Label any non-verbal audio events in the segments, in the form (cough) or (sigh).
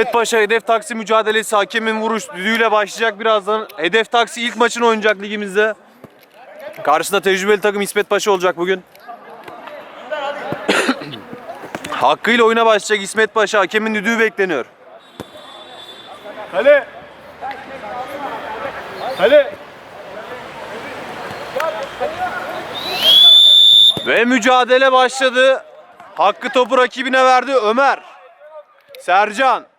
İsmet Paşa hedef taksi mücadelesi hakemin vuruş düdüğüyle başlayacak birazdan. Hedef taksi ilk maçını oynayacak ligimizde. Karşısında tecrübeli takım İsmet Paşa olacak bugün. (coughs) Hakkıyla oyuna başlayacak İsmet Paşa. Hakemin düdüğü bekleniyor. Kale. Kale. Ve mücadele başladı. Hakkı topu rakibine verdi Ömer. Sercan.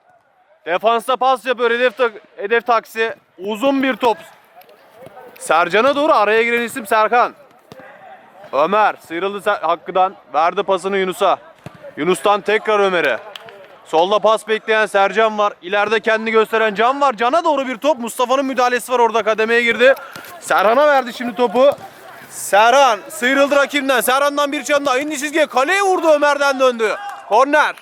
Defansta pas yapıyor hedef, tak- hedef taksi. Uzun bir top. Sercan'a doğru araya giren isim Serkan. Ömer sıyrıldı Hakkı'dan. Verdi pasını Yunus'a. Yunus'tan tekrar Ömer'e. Solda pas bekleyen Sercan var. İleride kendini gösteren Can var. Can'a doğru bir top. Mustafa'nın müdahalesi var orada kademeye girdi. Serhan'a verdi şimdi topu. Serhan sıyrıldı rakibinden. Serhan'dan bir çan daha indi çizgiye. Kaleye vurdu Ömer'den döndü. Korner.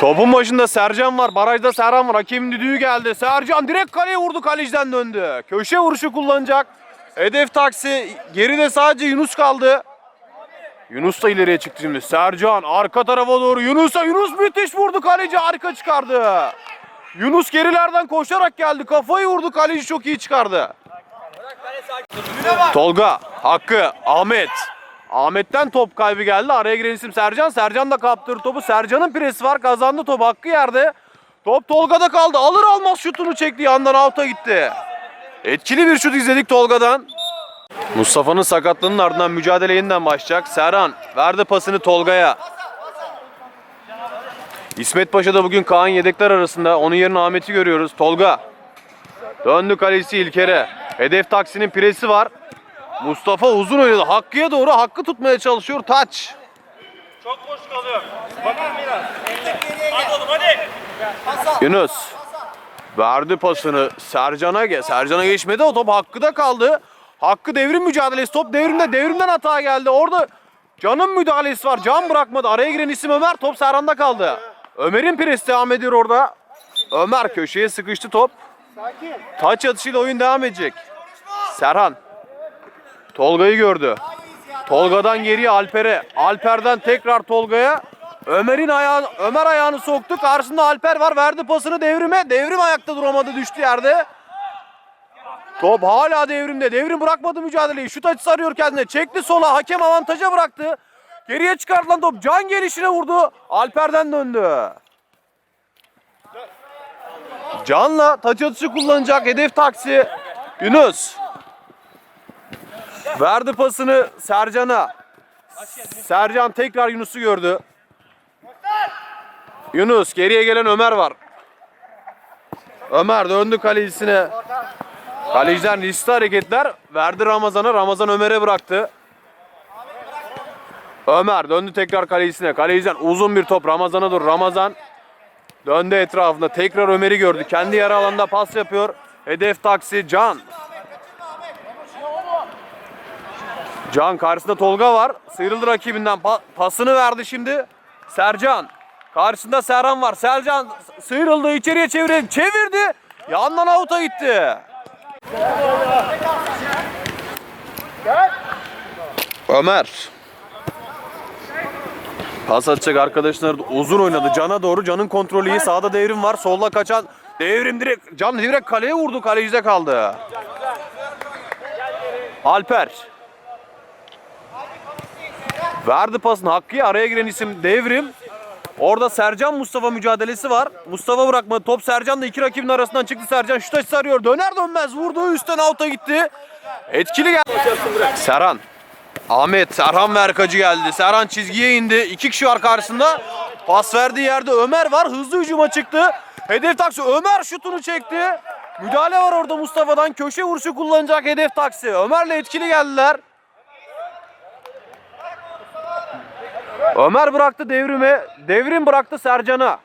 Topun başında Sercan var. Barajda Serhan var. Hakemin düdüğü geldi. Sercan direkt kaleye vurdu. Kaleciden döndü. Köşe vuruşu kullanacak. Hedef taksi. Geride sadece Yunus kaldı. Yunus da ileriye çıktı şimdi. Sercan arka tarafa doğru. Yunus'a Yunus müthiş vurdu. Kaleci harika çıkardı. Yunus gerilerden koşarak geldi. Kafayı vurdu. Kaleci çok iyi çıkardı. Tolga, Hakkı, Ahmet. Ahmet'ten top kaybı geldi. Araya giren isim Sercan. Sercan da kaptırdı topu. Sercan'ın presi var. Kazandı top. Hakkı yerde. Top Tolga'da kaldı. Alır almaz şutunu çekti. Yandan out'a gitti. Etkili bir şut izledik Tolga'dan. Mustafa'nın sakatlığının ardından mücadele yeniden başlayacak. Serhan verdi pasını Tolga'ya. İsmet Paşa da bugün Kaan yedekler arasında. Onun yerine Ahmet'i görüyoruz. Tolga. Döndü kalesi İlker'e. Hedef taksinin piresi var. Mustafa uzun oynadı. Hakkı'ya doğru Hakkı tutmaya çalışıyor. Taç. Çok boş kalıyor. Bakın biraz. Hadi oğlum hadi. Yunus. Verdi pasını Sercan'a. ge- Sercan'a geçmedi. O top Hakkı'da kaldı. Hakkı devrim mücadelesi. Top devrimde. Devrimden hata geldi. Orada Can'ın müdahalesi var. Can bırakmadı. Araya giren isim Ömer. Top Serhan'da kaldı. Ömer'in presi devam ediyor orada. Ömer köşeye sıkıştı top. Taç atışıyla oyun devam edecek. Serhan. Tolga'yı gördü. Tolga'dan geriye Alper'e. Alper'den tekrar Tolga'ya. Ömer'in ayağını, Ömer ayağını soktu. Karşısında Alper var. Verdi pasını devrime. Devrim ayakta duramadı. Düştü yerde. Top hala devrimde. Devrim bırakmadı mücadeleyi. Şut açısı arıyor kendine. Çekti sola. Hakem avantaja bıraktı. Geriye çıkartılan top can gelişine vurdu. Alper'den döndü. Can'la taç atışı kullanacak. Hedef taksi. Yunus. Verdi pasını Sercan'a. Sercan tekrar Yunus'u gördü. Yunus geriye gelen Ömer var. Ömer döndü kalecisine. Kaleciden riskli hareketler verdi Ramazan'a. Ramazan Ömer'e bıraktı. Ömer döndü tekrar kalecisine. Kaleciden uzun bir top Ramazan'a dur. Ramazan döndü etrafında. Tekrar Ömer'i gördü. Kendi yarı alanda pas yapıyor. Hedef taksi Can. Can karşısında Tolga var. Sıyrıldı rakibinden. Pa- pasını verdi şimdi. Sercan. Karşısında Serhan var. Sercan sıyrıldı içeriye çevirdi. Çevirdi. Yandan avuta gitti. Ömer. Pas atacak arkadaşlar uzun oynadı. Can'a doğru. Can'ın kontrolü iyi. Sağda devrim var. Solda kaçan devrim direkt. Can direkt kaleye vurdu. Kalecide kaldı. Alper. Verdi pasını Hakkı'ya araya giren isim Devrim. Orada Sercan Mustafa mücadelesi var. Mustafa bırakmadı. Top Sercan da iki rakibin arasından çıktı. Sercan şut açısı arıyor. Döner dönmez vurdu. Üstten out'a gitti. Etkili geldi. Serhan. Ahmet Serhan ve Erkacı geldi. Serhan çizgiye indi. İki kişi var karşısında. Pas verdiği yerde Ömer var. Hızlı hücuma çıktı. Hedef taksi Ömer şutunu çekti. Müdahale var orada Mustafa'dan. Köşe vuruşu kullanacak hedef taksi. Ömer'le etkili geldiler. Ömer bıraktı devrimi. Devrim bıraktı Sercan'a.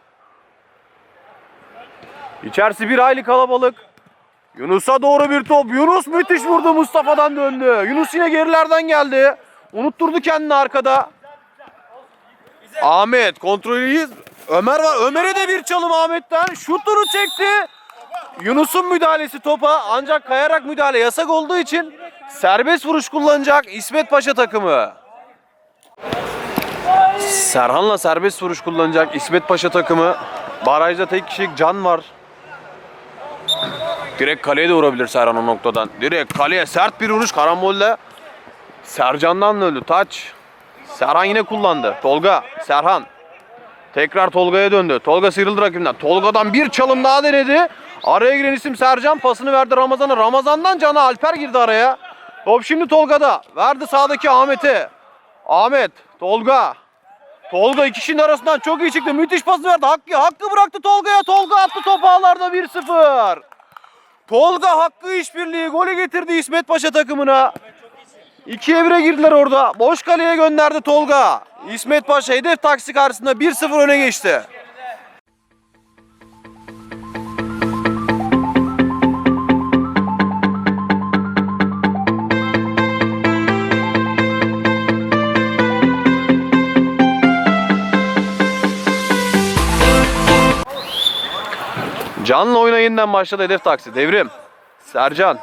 İçerisi bir hayli kalabalık. Yunus'a doğru bir top. Yunus müthiş vurdu Mustafa'dan döndü. Yunus yine gerilerden geldi. Unutturdu kendini arkada. Ahmet kontrolü iyi. Ömer var. Ömer'e de bir çalım Ahmet'ten. Şutunu çekti. Yunus'un müdahalesi topa ancak kayarak müdahale yasak olduğu için serbest vuruş kullanacak İsmet Paşa takımı. Serhan'la serbest vuruş kullanacak İsmet Paşa takımı. Barajda tek kişilik can var. Direkt kaleye de vurabilir Serhan o noktadan. Direkt kaleye sert bir vuruş karambolle. Sercan'dan döndü. Taç. Serhan yine kullandı. Tolga, Serhan. Tekrar Tolga'ya döndü. Tolga sıyrıldı rakibinden. Tolga'dan bir çalım daha denedi. Araya giren isim Sercan pasını verdi Ramazan'a. Ramazan'dan Can'a Alper girdi araya. Top şimdi Tolga'da. Verdi sağdaki Ahmet'e. Ahmet, Tolga. Tolga iki kişinin arasından çok iyi çıktı. Müthiş pası verdi. Hakkı, Hakkı bıraktı Tolga'ya. Tolga attı topu ağlarda 1-0. Tolga Hakkı işbirliği golü getirdi İsmet Paşa takımına. 2'ye 1'e girdiler orada. Boş kaleye gönderdi Tolga. İsmet Paşa hedef taksi karşısında 1-0 öne geçti. Can'la oyuna yeniden başladı hedef taksi. Devrim. Sercan.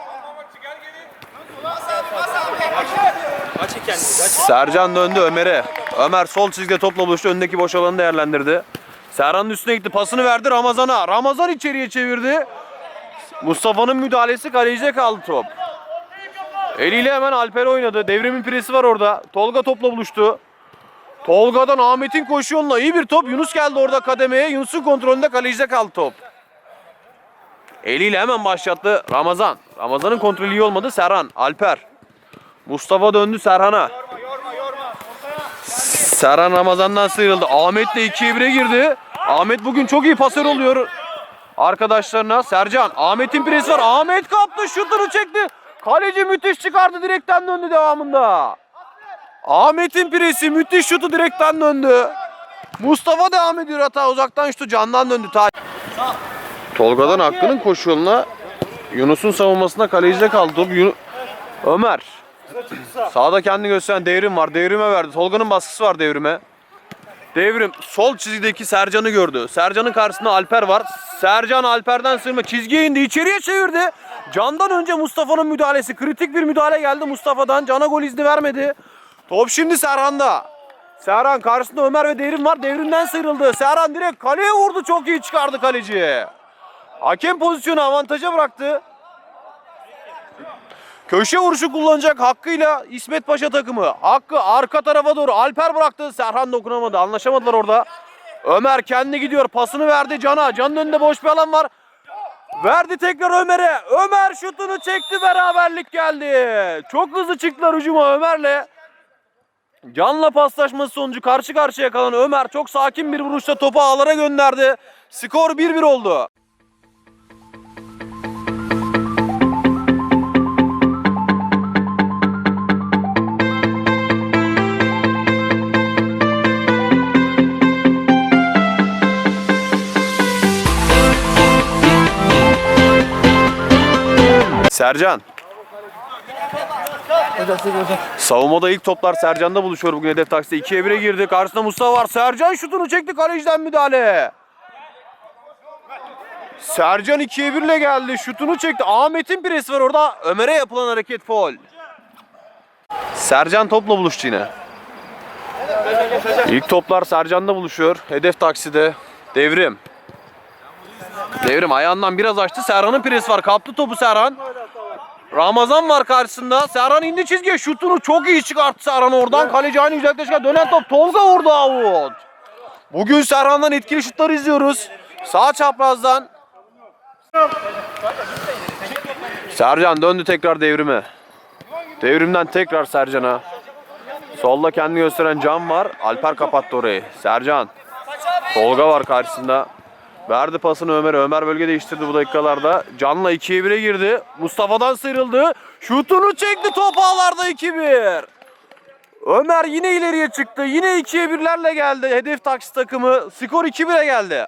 Sercan döndü Ömer'e. Ömer sol çizgide topla buluştu. Öndeki boş alanı değerlendirdi. Serhan'ın üstüne gitti. Pasını verdi Ramazan'a. Ramazan içeriye çevirdi. Mustafa'nın müdahalesi kalecide kaldı top. Eliyle hemen Alper oynadı. Devrimin presi var orada. Tolga topla buluştu. Tolga'dan Ahmet'in koşu yoluna iyi bir top. Yunus geldi orada kademeye. Yunus'un kontrolünde kalecide kaldı top. Eliyle hemen başlattı Ramazan. Ramazan'ın kontrolü iyi olmadı. Serhan, Alper. Mustafa döndü Serhan'a. Serhan Ramazan'dan sıyrıldı. Ahmet'le 2'ye 1'e girdi. Ahmet bugün çok iyi pasör oluyor arkadaşlarına. Sercan, Ahmet'in presi var. Ahmet kaptı, şutunu çekti. Kaleci müthiş çıkardı, direkten döndü devamında. Ahmet'in presi, müthiş şutu direkten döndü. Mustafa devam ediyor hata uzaktan şutu candan döndü. Ta Tolga'dan Hakkı'nın koşu yoluna Yunus'un savunmasında kalecide kaldı. Top Yunus... Ömer. Sağda kendini gösteren devrim var. Devrime verdi. Tolga'nın baskısı var devrime. Devrim sol çizgideki Sercan'ı gördü. Sercan'ın karşısında Alper var. Sercan Alper'den sırma çizgiye indi. içeriye çevirdi. Can'dan önce Mustafa'nın müdahalesi. Kritik bir müdahale geldi Mustafa'dan. Can'a gol izni vermedi. Top şimdi Serhan'da. Serhan karşısında Ömer ve Devrim var. Devrimden sıyrıldı. Serhan direkt kaleye vurdu. Çok iyi çıkardı kaleci. Hakem pozisyonu avantaja bıraktı. Köşe vuruşu kullanacak hakkıyla İsmet Paşa takımı. Hakkı arka tarafa doğru Alper bıraktı. Serhan dokunamadı. Anlaşamadılar orada. Ömer kendi gidiyor. Pasını verdi Can'a. Can'ın önünde boş bir alan var. Verdi tekrar Ömer'e. Ömer şutunu çekti. Beraberlik geldi. Çok hızlı çıktılar hücuma Ömer'le. Can'la paslaşması sonucu karşı karşıya kalan Ömer çok sakin bir vuruşla topu ağlara gönderdi. Skor 1-1 oldu. Sercan. Savunmada ilk toplar Sercan'da buluşuyor bugün hedef takside. 2'ye 1'e girdi. Karşısında Mustafa var. Sercan şutunu çekti. Kaleciden müdahale. Sercan 2'ye 1 ile geldi. Şutunu çekti. Ahmet'in presi var orada. Ömer'e yapılan hareket foul. Sercan topla buluştu yine. İlk toplar Sercan'da buluşuyor. Hedef takside. Devrim. Devrim ayağından biraz açtı. Serhan'ın presi var. Kaptı topu Serhan. Ramazan var karşısında. Serhan indi çizgiye. Şutunu çok iyi çıkarttı Serhan oradan. Kaleci aynı güzellikle çıkarttı. Dönen top Tolga vurdu out. Bugün Serhan'dan etkili şutlar izliyoruz. Sağ çaprazdan. Sercan döndü tekrar devrime. Devrimden tekrar Sercan'a. Solda kendini gösteren Can var. Alper kapattı orayı. Sercan. Tolga var karşısında. Verdi pasını Ömer'e. Ömer bölge değiştirdi bu dakikalarda. Can'la 2'ye 1'e girdi. Mustafa'dan sıyrıldı. Şutunu çekti top ağlarda 2-1. Ömer yine ileriye çıktı. Yine 2'ye 1'lerle geldi. Hedef taksi takımı. Skor 2-1'e geldi.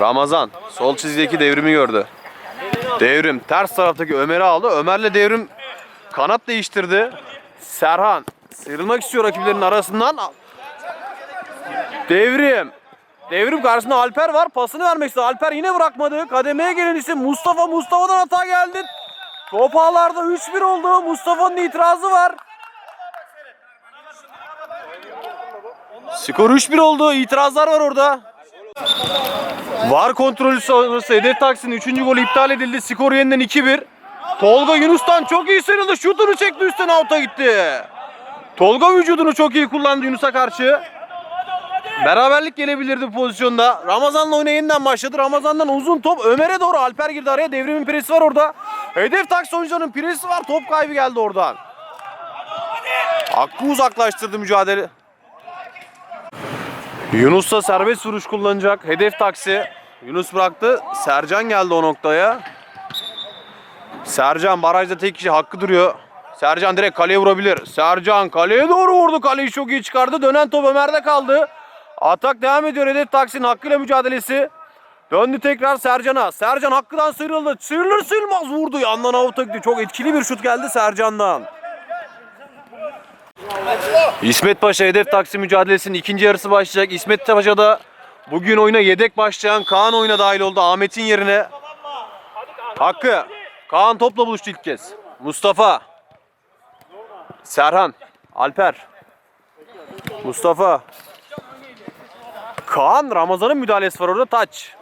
Ramazan sol çizgideki devrimi gördü. Devrim ters taraftaki Ömer'i aldı. Ömer'le Devrim kanat değiştirdi. Serhan sıyrılmak istiyor rakiplerinin arasından. Devrim. Devrim karşısında Alper var. Pasını vermek istedi. Alper yine bırakmadı. Kademeye gelen isim Mustafa. Mustafa'dan hata geldi. Top ağlarda 3-1 oldu. Mustafa'nın itirazı var. Skor 3-1 oldu. İtirazlar var orada. Var kontrolü sonrası hedef taksinin 3. golü iptal edildi. Skor yeniden 2-1. Tolga Yunus'tan çok iyi sıyrıldı. Şutunu çekti üstten out'a gitti. Tolga vücudunu çok iyi kullandı Yunus'a karşı. Beraberlik gelebilirdi bu pozisyonda. Ramazan'la oyuna yeniden başladı. Ramazan'dan uzun top Ömer'e doğru. Alper girdi araya. Devrimin presi var orada. Hedef taksi oyuncularının presi var. Top kaybı geldi oradan. Hakkı uzaklaştırdı mücadele. Yunus da serbest vuruş kullanacak. Hedef taksi. Yunus bıraktı. Sercan geldi o noktaya. Sercan barajda tek kişi hakkı duruyor. Sercan direkt kaleye vurabilir. Sercan kaleye doğru vurdu. Kaleyi çok iyi çıkardı. Dönen top Ömer'de kaldı. Atak devam ediyor. Hedef taksinin hakkıyla mücadelesi. Döndü tekrar Sercan'a. Sercan hakkıdan sıyrıldı. Sıyrılır sıyrılmaz vurdu. Yandan avuta gitti. Çok etkili bir şut geldi Sercan'dan. İsmet Paşa hedef taksi mücadelesinin ikinci yarısı başlayacak. İsmet Paşa da bugün oyuna yedek başlayan Kaan oyuna dahil oldu. Ahmet'in yerine. Hakkı. Kaan topla buluştu ilk kez. Mustafa. Serhan. Alper. Mustafa. Kaan Ramazan'ın müdahalesi var orada taç.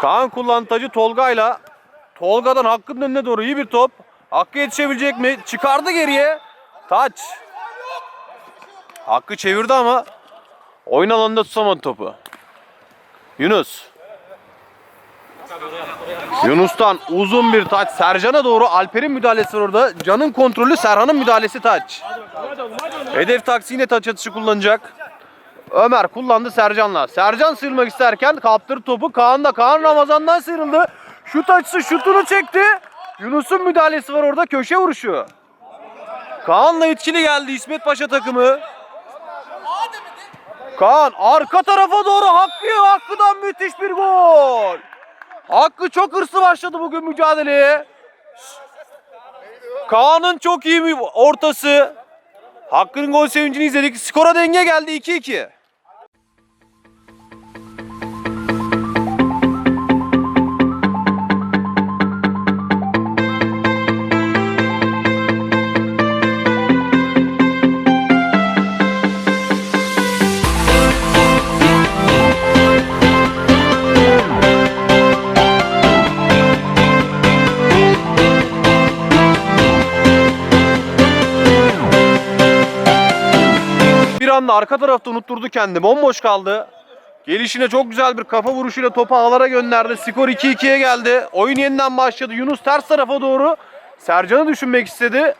Kaan kullandı tacı Tolga'yla. Tolga'dan Hakkı'nın önüne doğru iyi bir top. Hakkı yetişebilecek mi? Çıkardı geriye. Taç. Hakkı çevirdi ama oyun alanında tutamadı topu. Yunus. Yunus'tan uzun bir taç Sercan'a doğru Alper'in müdahalesi var orada. Can'ın kontrolü Serhan'ın müdahalesi taç. Hedef taksi yine taç atışı kullanacak. Ömer kullandı Sercan'la. Sercan sıyrılmak isterken kaptırdı topu. Kaan da Kaan Ramazan'dan sıyrıldı. Şut açısı şutunu çekti. Yunus'un müdahalesi var orada köşe vuruşu. Kaan'la etkili geldi İsmet Paşa takımı. Kaan arka tarafa doğru Hakkı Hakkı'dan müthiş bir gol. Hakkı çok hırslı başladı bugün mücadeleye. Kaan'ın çok iyi bir ortası. Hakkı'nın gol sevincini izledik. Skora denge geldi 2-2. Arka tarafta unutturdu kendini. Bomboş kaldı. Gelişine çok güzel bir kafa vuruşuyla topu ağlara gönderdi. Skor 2-2'ye geldi. Oyun yeniden başladı. Yunus ters tarafa doğru Sercan'ı düşünmek istedi.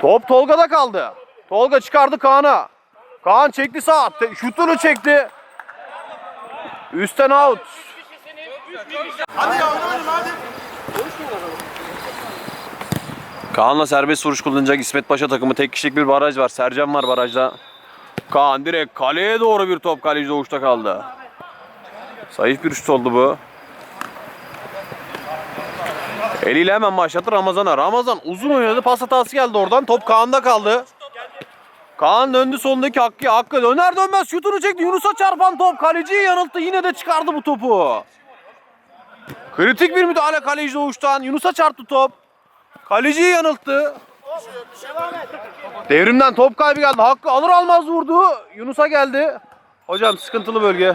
Top Tolga'da kaldı. Tolga çıkardı Kaan'a. Kaan çekti sağ. Şutunu çekti. Üstten out. Kaan'la serbest vuruş kullanacak İsmet Paşa takımı. Tek kişilik bir baraj var. Sercan var barajda. Kaan direkt kaleye doğru bir top kaleci doğuşta kaldı. Zayıf bir şut oldu bu. Eliyle hemen başlattı Ramazan'a. Ramazan uzun oynadı. Pas hatası geldi oradan. Top Kaan'da kaldı. Kaan döndü solundaki Hakkı. Hakkı döner dönmez şutunu çekti. Yunus'a çarpan top. Kaleciyi yanılttı. Yine de çıkardı bu topu. Kritik bir müdahale kaleci doğuştan. Yunus'a çarptı top. Kaleciyi yanılttı. Devrimden top kaybı geldi. Hakkı alır almaz vurdu. Yunus'a geldi. Hocam sıkıntılı bölge.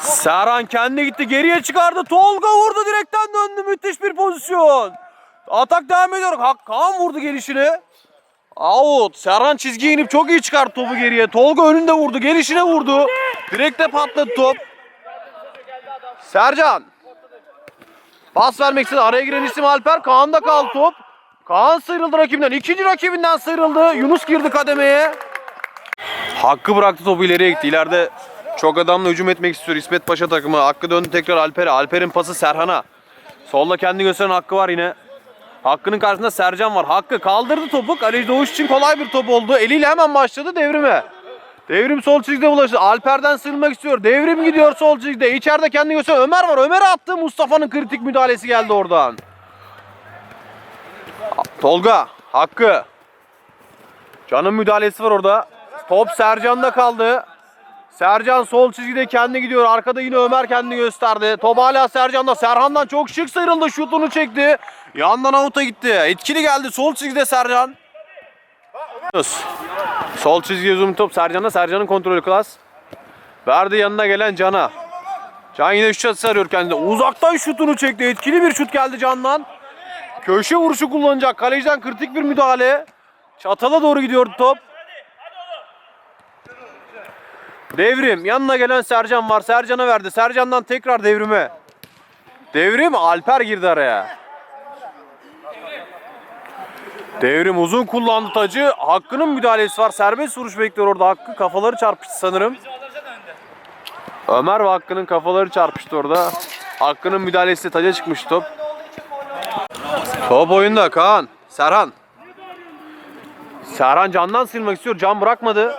Serhan kendi gitti geriye çıkardı. Tolga vurdu direkten döndü. Müthiş bir pozisyon. Atak devam ediyor. Hak Kaan vurdu gelişine. Out. Serhan çizgiye inip çok iyi çıkarttı topu geriye. Tolga önünde vurdu. Gelişine vurdu. Direkte patladı top. Sercan. Pas vermek istedi. Araya giren isim Alper. Kaan'da kaldı top. Kaan sıyrıldı rakibinden. İkinci rakibinden sıyrıldı. Yunus girdi kademeye. Hakkı bıraktı topu ileriye gitti. İleride çok adamla hücum etmek istiyor İsmet Paşa takımı. Hakkı döndü tekrar Alper'e. Alper'in pası Serhan'a. Solda kendi gösteren Hakkı var yine. Hakkı'nın karşısında Sercan var. Hakkı kaldırdı topu. Kaleci Doğuş için kolay bir top oldu. Eliyle hemen başladı devrime. Devrim sol çizgide bulaştı. Alper'den sığınmak istiyor. Devrim gidiyor sol çizgide. İçeride kendi gösteriyor. Ömer var. Ömer'e attı. Mustafa'nın kritik müdahalesi geldi oradan. Tolga. Hakkı. Can'ın müdahalesi var orada. Top Sercan'da kaldı. Sercan sol çizgide kendi gidiyor. Arkada yine Ömer kendini gösterdi. Top hala Sercan'da. Serhan'dan çok şık sıyrıldı. Şutunu çekti. Yandan avuta gitti. Etkili geldi. Sol çizgide Sercan. Sol çizgiye zoom top Sercan'da. Sercan'ın kontrolü klas. Verdi yanına gelen Can'a. Can yine şut atışı arıyor kendine. Uzaktan şutunu çekti. Etkili bir şut geldi Can'dan. Köşe vuruşu kullanacak. Kaleciden kritik bir müdahale. Çatala doğru gidiyordu top. Devrim. Yanına gelen Sercan var. Sercan'a verdi. Sercan'dan tekrar devrime. Devrim Alper girdi araya. Devrim uzun kullandı tacı. Hakkı'nın müdahalesi var. Serbest vuruş bekliyor orada Hakkı. Kafaları çarpıştı sanırım. Ömer ve Hakkı'nın kafaları çarpıştı orada. Hakkı'nın müdahalesi taca çıkmış top. Top oyunda Kaan. Serhan. Serhan candan silmek istiyor. Can bırakmadı.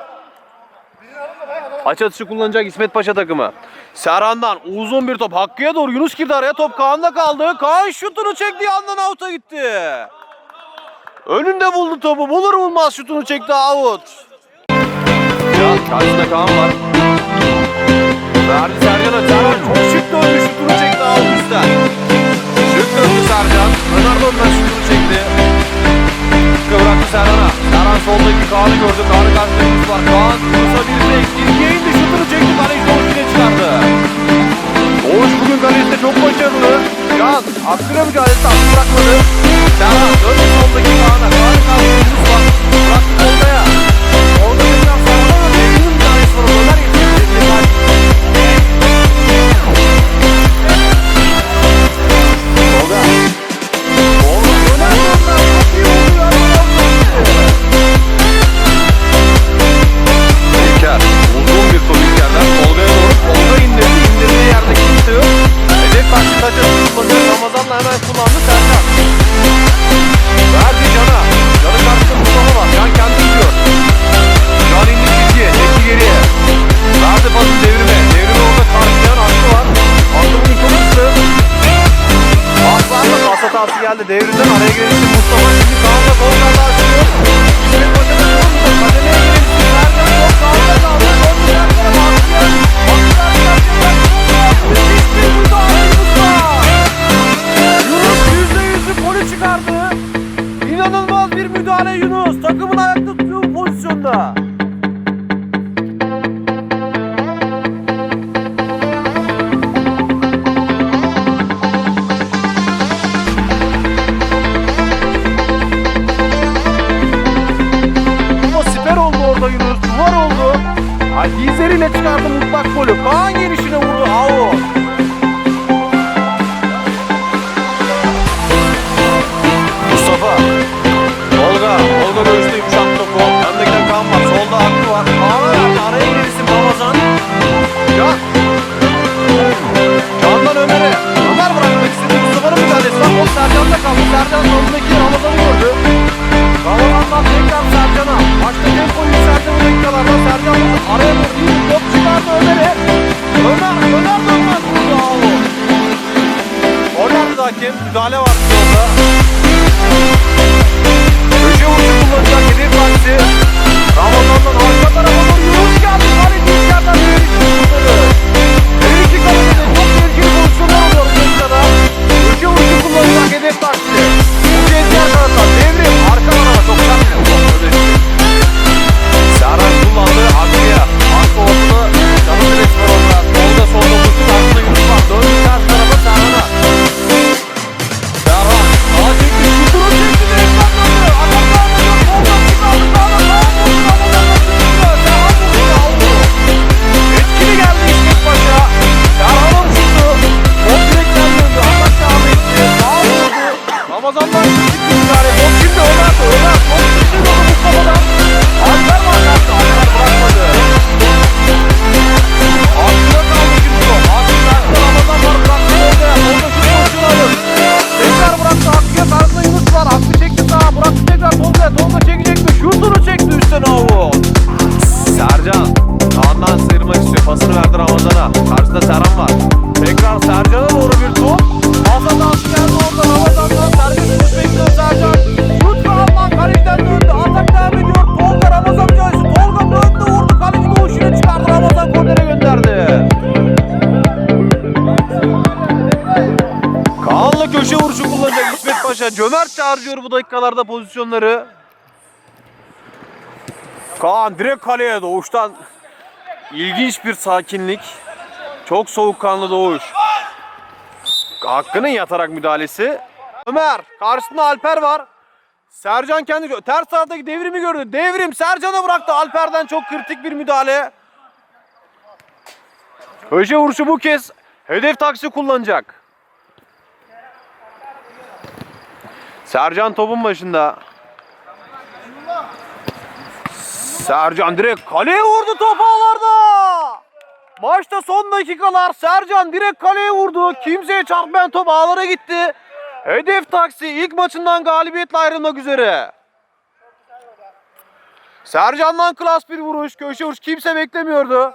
Aç atışı kullanacak İsmet Paşa takımı. Serhan'dan uzun bir top. Hakkı'ya doğru Yunus girdi araya. Top Kaan'da kaldı. Kaan şutunu çekti. Yandan out'a gitti. Önünde buldu topu. Bulur bulmaz şutunu çekti out. Ya karşısında Kaan var. Verdi Sercan'a. Serhan çok şık döndü. Şutunu çekti out üstten. Şık döndü Sercan. Ronaldo'dan şutunu çekti. Hakkı bıraktı Serhan'a. Serhan soldaki Kaan'ı gördü. Kaan'ı Yunus var. Kaan Yunus'a bir tek. İlkiye indi şutunu çekti. Kaleci Doğuş yine çıkardı. Doğuş bugün kalecide çok başarılı. Can Hakkı'na mücadelesi Hakkı bırakmadı. Serhan döndü soldaki Kaan'a. Kaan'ı karşısında hatası geldi. Devrimden araya için Mustafa şimdi Kaan'la Tolga'da açılıyor. İsmet Paşa'da yorumda. Dakikalarda. Sercan araya bir top çıkardı Ömer'e. Ömer, Ömer dönmez. Bravo. Kornerdi hakem. Müdahale var orada. Köşe vuruşu kullanacak hedef partisi. Ramazan'dan harcıyor bu dakikalarda pozisyonları. Kaan direkt kaleye doğuştan ilginç bir sakinlik. Çok soğukkanlı doğuş. Hakkı'nın yatarak müdahalesi. Ömer karşısında Alper var. Sercan kendi ters taraftaki devrimi gördü. Devrim Sercan'a bıraktı. Alper'den çok kritik bir müdahale. Köşe vuruşu bu kez hedef taksi kullanacak. Sercan topun başında. Sercan direkt kaleye vurdu top ağlarda. Maçta son dakikalar Sercan direkt kaleye vurdu. Kimseye çarpmayan top ağlara gitti. Hedef taksi ilk maçından galibiyetle ayrılmak üzere. Sercan'dan klas bir vuruş, köşe vuruş kimse beklemiyordu.